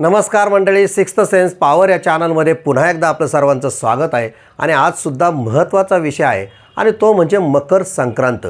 नमस्कार मंडळी sixth sense power या चॅनलमध्ये पुन्हा एकदा आपलं सर्वांचं स्वागत आहे. आणि आजसुद्धा महत्त्वाचा विषय आहे आणि तो म्हणजे मकर संक्रांत.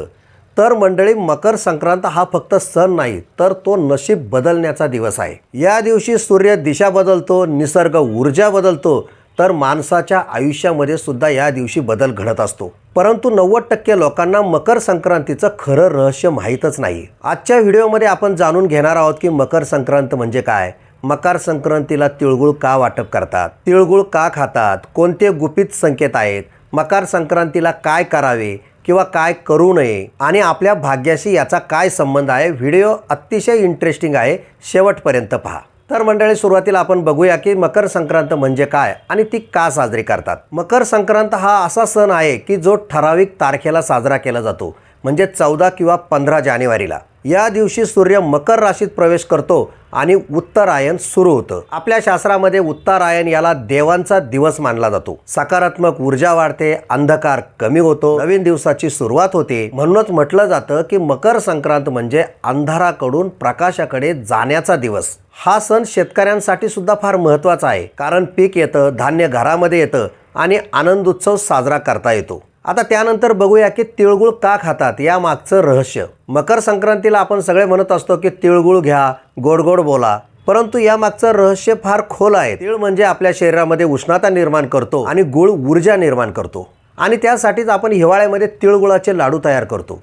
तर मंडळी मकर संक्रांत हा फक्त सण नाही तर तो नशीब बदलण्याचा दिवस आहे. या दिवशी सूर्य दिशा बदलतो निसर्ग ऊर्जा बदलतो तर माणसाच्या आयुष्यामध्ये सुद्धा या दिवशी बदल घडत असतो. परंतु नव्वद टक्के लोकांना मकर संक्रांतीचं खरं रहस्य माहीतच नाही. आजच्या व्हिडिओमध्ये आपण जाणून घेणार आहोत की मकर संक्रांत म्हणजे काय. मकर संक्रांतीला तिळगुळ का वाटप करतात? तिळगुळ का खातात? कोणते गुपित संकेत आहेत? मकर संक्रांतीला काय करावे किंवा काय करू नये? आणि आपल्या भाग्याशी याचा काय संबंध आहे? व्हिडिओ अतिशय इंटरेस्टिंग आहे. शेवटपर्यंत पहा. तर मंडळी सुरुवातीला आपण बघूया की मकर संक्रांत म्हणजे काय आणि ती का साजरी करतात. मकर संक्रांत हा असा सण आहे की जो ठराविक तारखेला साजरा केला जातो. म्हणजे चौदा किंवा पंधरा जानेवारीला. या दिवशी सूर्य मकर राशीत प्रवेश करतो आणि उत्तरायण सुरू होतं. आपल्या शास्त्रामध्ये उत्तरायण याला देवांचा दिवस मानला जातो. सकारात्मक ऊर्जा वाढते अंधकार कमी होतो नवीन दिवसाची सुरुवात होते. म्हणूनच म्हटलं जातं की मकर संक्रांत म्हणजे अंधाराकडून प्रकाशाकडे जाण्याचा दिवस. हा सण शेतकऱ्यांसाठी सुद्धा फार महत्त्वाचा आहे. कारण पीक येतं धान्य घरामध्ये येतं आणि आनंद उत्सव साजरा करता येतो. आता त्यानंतर बघूया की तिळगुळ का खातात या मागचं रहस्य. मकर संक्रांतीला आपण सगळे म्हणत असतो की तिळगुळ घ्या गोड गोड बोला. परंतु या मागचं रहस्य फार खोल आहे. तिळ म्हणजे आपल्या शरीरामध्ये उष्णता निर्माण करतो आणि गुळ ऊर्जा निर्माण करतो. आणि त्यासाठीच आपण हिवाळ्यामध्ये तिळगुळाचे लाडू तयार करतो.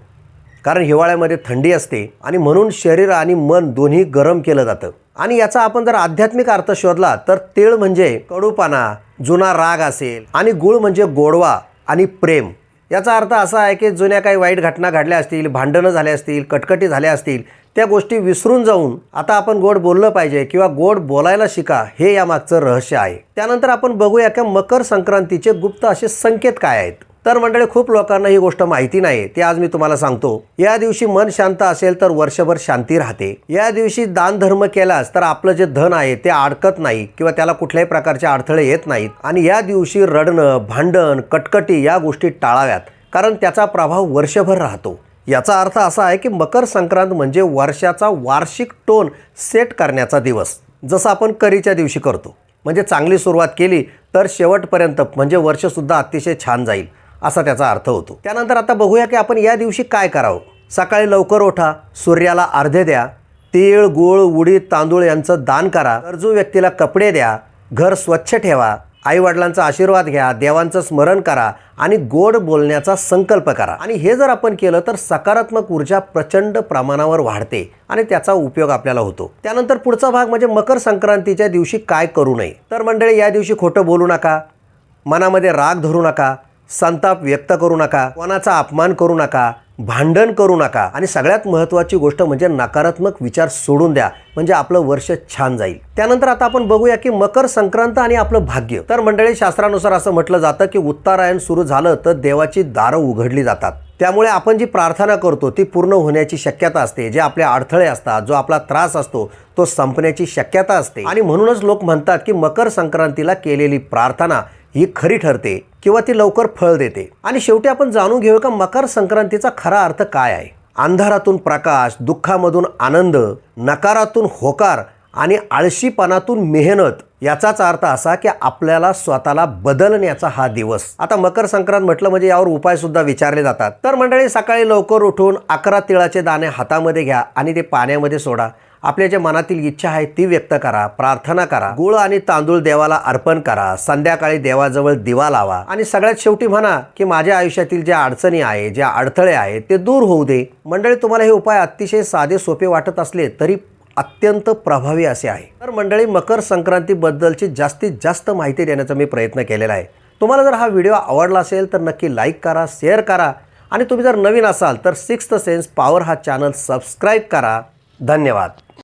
कारण हिवाळ्यामध्ये थंडी असते आणि म्हणून शरीर आणि मन दोन्ही गरम केलं जातं. आणि याचा आपण जर आध्यात्मिक अर्थ शोधला तर तिळ म्हणजे कडूपाना जुना राग असेल आणि गुळ म्हणजे गोडवा. आणि प्रेम. याचा अर्थ असा आहे की जुन्या काही वाईट घटना घडल्या असतील भांडणं झाले असतील कटकटी झाल्या असतील त्या गोष्टी विसरून जाऊन आता आपण गोड बोललं पाहिजे किंवा गोड बोलायला शिका हे यामागचं रहस्य आहे. त्यानंतर आपण बघूया की मकर संक्रांतीचे गुप्त असे संकेत काय आहेत. तर मंडळी खूप लोकांना ही गोष्ट माहिती नाही ते आज मी तुम्हाला सांगतो. या दिवशी मन शांत असेल तर वर्षभर शांती राहते. या दिवशी दान धर्म केलास तर आपलं जे धन आहे ते अडकत नाही किंवा त्याला कुठल्याही प्रकारचे अडथळे येत नाहीत. आणि या दिवशी रडणं भांडण कटकटी या गोष्टी टाळाव्यात कारण त्याचा प्रभाव वर्षभर राहतो. याचा अर्थ असा आहे की मकर संक्रांत म्हणजे वर्षाचा वार्षिक टोन सेट करण्याचा दिवस जसं आपण करीच्या दिवशी करतो. म्हणजे चांगली सुरुवात केली तर शेवटपर्यंत म्हणजे वर्षसुद्धा अतिशय छान जाईल. असा त्याचा अर्थ होतो. त्यानंतर आता बघूया की आपण या दिवशी काय करावं. सकाळी लवकर उठा सूर्याला अर्धे द्या तीळ गूळ उडीद तांदूळ यांचं दान करा. गरजू व्यक्तीला कपडे द्या घर स्वच्छ ठेवा आईवडिलांचा आशीर्वाद घ्या देवांचं स्मरण करा आणि गोड बोलण्याचा संकल्प करा. आणि हे जर आपण केलं तर सकारात्मक ऊर्जा प्रचंड प्रमाणावर वाढते आणि त्याचा उपयोग आपल्याला होतो. त्यानंतर पुढचा भाग म्हणजे मकर संक्रांतीच्या दिवशी काय करू नये. तर मंडळी या दिवशी खोटं बोलू नका मनामध्ये राग धरू नका संताप व्यक्त करू नका कोणाचा अपमान करू नका भांडण करू नका. आणि सगळ्यात महत्त्वाची गोष्ट म्हणजे नकारात्मक विचार सोडून द्या म्हणजे आपलं वर्ष छान जाईल. त्यानंतर आता आपण बघूया की मकर संक्रांत आणि आपलं भाग्य. तर मंडळी शास्त्रानुसार असं म्हटलं जातं की उत्तरायण सुरू झालं तर देवाची दारं उघडली जातात. त्यामुळे आपण जी प्रार्थना करतो ती पूर्ण होण्याची शक्यता असते. जे आपले अडथळे असतात जो आपला त्रास असतो तो संपण्याची शक्यता असते. आणि म्हणूनच लोक म्हणतात की मकर संक्रांतीला केलेली प्रार्थना ही खरी ठरते किंवा ती लवकर फळ देते. आणि शेवटी आपण जाणून घेऊ का मकर संक्रांतीचा खरा अर्थ काय आहे? अंधारातून प्रकाश दुःखामधून आनंद नकारातून होकार आणि आळशीपणातून मेहनत याचाच अर्थ असा की आपल्याला स्वतःला बदलण्याचा हा दिवस. आता मकर संक्रांत म्हटलं म्हणजे यावर उपाय सुद्धा विचारले जातात. तर मंडळी सकाळी लवकर उठून अकरा तिळाचे दाणे हातामध्ये घ्या आणि ते पाण्यामध्ये सोडा. आपल्या ज्या मनातील इच्छा आहे ती व्यक्त करा प्रार्थना करा. गुळ आणि तांदूळ देवाला अर्पण करा. संध्याकाळी देवाजवळ दिवा लावा. आणि सगळ्यात शेवटी म्हणा की माझ्या आयुष्यातील ज्या अडचणी आहे ज्या अडथळे आहेत ते दूर होऊ दे. मंडळी तुम्हाला हे उपाय अतिशय साधे सोपे वाटत असले तरी अत्यंत प्रभावी असे आहे. तर मंडळी मकर संक्रांतीबद्दलची जास्तीत जास्त माहिती देण्याचा मी प्रयत्न केलेला आहे. तुम्हाला जर हा व्हिडिओ आवडला असेल तर नक्की लाईक करा शेअर करा. आणि तुम्ही जर नवीन असाल तर सिक्स्थ सेन्स पॉवर हा चॅनल सबस्क्राईब करा. धन्यवाद.